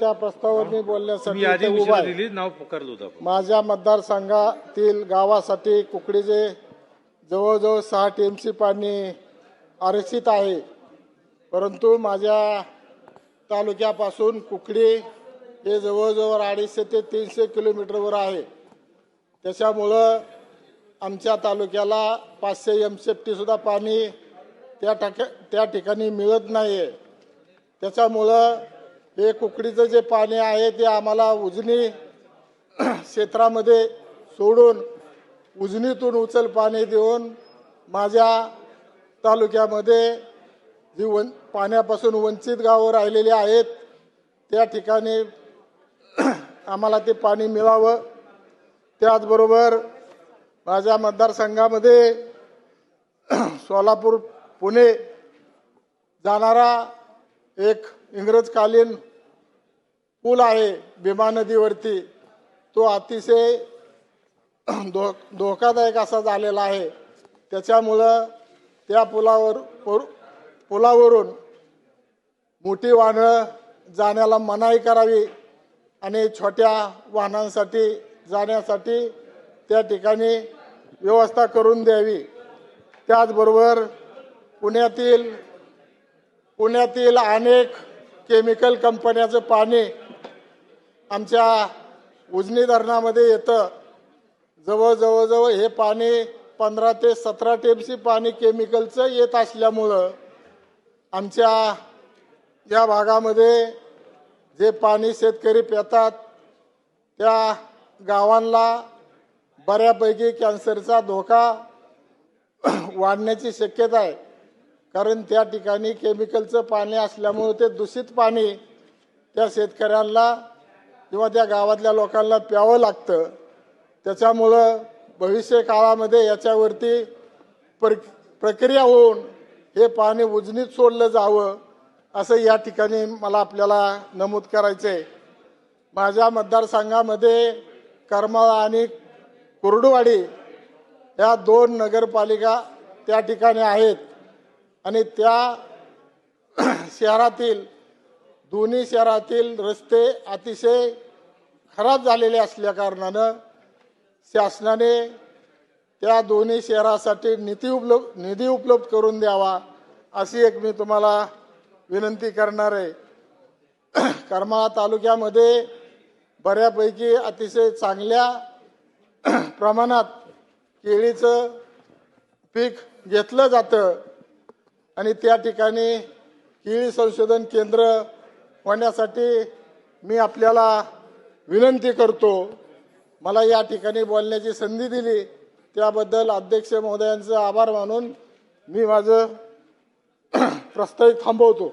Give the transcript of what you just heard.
त्या प्रस्तावावर मी बोलण्यासाठी इथे उभा उशिरा आहे. दिली नाव पुकारलं होतं आपण. माझ्या मतदारसंघातील गावासाठी कुकडीचे जवळजवळ सहा टीएमसी पाणी आरक्षित आहे. परंतु माझ्या तालुक्यापासून कुकडी हे जवळजवळ अडीचशे ते तीनशे किलोमीटरवर आहे. त्याच्यामुळं आमच्या तालुक्याला पाचशे एम सुद्धा पाणी त्या टाक त्या ठिकाणी मिळत नाही आहे त्याच्यामुळं हे कुकडीचं जे पाणी आहे ते आम्हाला उजनी क्षेत्रामध्ये सोडून उजनीतून उचल पाणी देऊन माझ्या तालुक्यामध्ये जी वन पाण्यापासून वंचित गावं राहिलेली आहेत त्या ठिकाणी आम्हाला ते पाणी मिळावं. त्याचबरोबर माझ्या मतदारसंघामध्ये सोलापूर पुणे जाणारा एक इंग्रजकालीन पूल आहे भीमा नदीवरती. तो अतिशय धो धोकादायक असा झालेला आहे. त्याच्यामुळं त्या पुलावर पुलावरून मोठी वाहनं जाण्याला मनाई करावी आणि छोट्या वाहनांसाठी जाण्यासाठी त्या ठिकाणी व्यवस्था करून द्यावी. त्याचबरोबर पुण्यातील पुण्यातील अनेक केमिकल कंपन्याचं पाणी आमच्या उजनी धरणामध्ये येतं. जवळ जवळजवळ हे पाणी पंधरा ते सतरा टेमसी पाणी केमिकलचं येत असल्यामुळं आमच्या या भागामध्ये जे पाणी शेतकरी पितात त्या गावांना बऱ्यापैकी कॅन्सरचा धोका वाढण्याची शक्यता आहे. कारण त्या ठिकाणी केमिकलचं पाणी असल्यामुळे ते दूषित पाणी त्या शेतकऱ्यांना किंवा त्या गावातल्या लोकांना प्यावं लागतं. त्याच्यामुळं भविष्य काळामध्ये याच्यावरती पर प्रक्रिया होऊन हे पाणी उजनीत सोडलं जावं असं या ठिकाणी मला आपल्याला नमूद करायचं आहे माझ्या मतदारसंघामध्ये करमाळा आणि कुर्डुवाडी या दोन नगरपालिका त्या ठिकाणी आहेत. आणि त्या शहरातील दोन्ही शहरातील रस्ते अतिशय खराब झालेले असल्या कारणानं शासनाने त्या दोन्ही शहरासाठी निधी उपलब्ध निधी उपलब्ध करून द्यावा अशी एक मी तुम्हाला विनंती करणार आहे. करमाळा तालुक्यामध्ये बऱ्यापैकी अतिशय चांगल्या प्रमाणात केळीचं पीक घेतलं जातं. आणि त्या ठिकाणी केळी संशोधन केंद्र होण्यासाठी मी आपल्याला विनंती करतो. मला या ठिकाणी बोलण्याची संधी दिली. त्याबद्दल अध्यक्ष महोदयांचं आभार मानून मी माझं प्रस्तावित थांबवतो.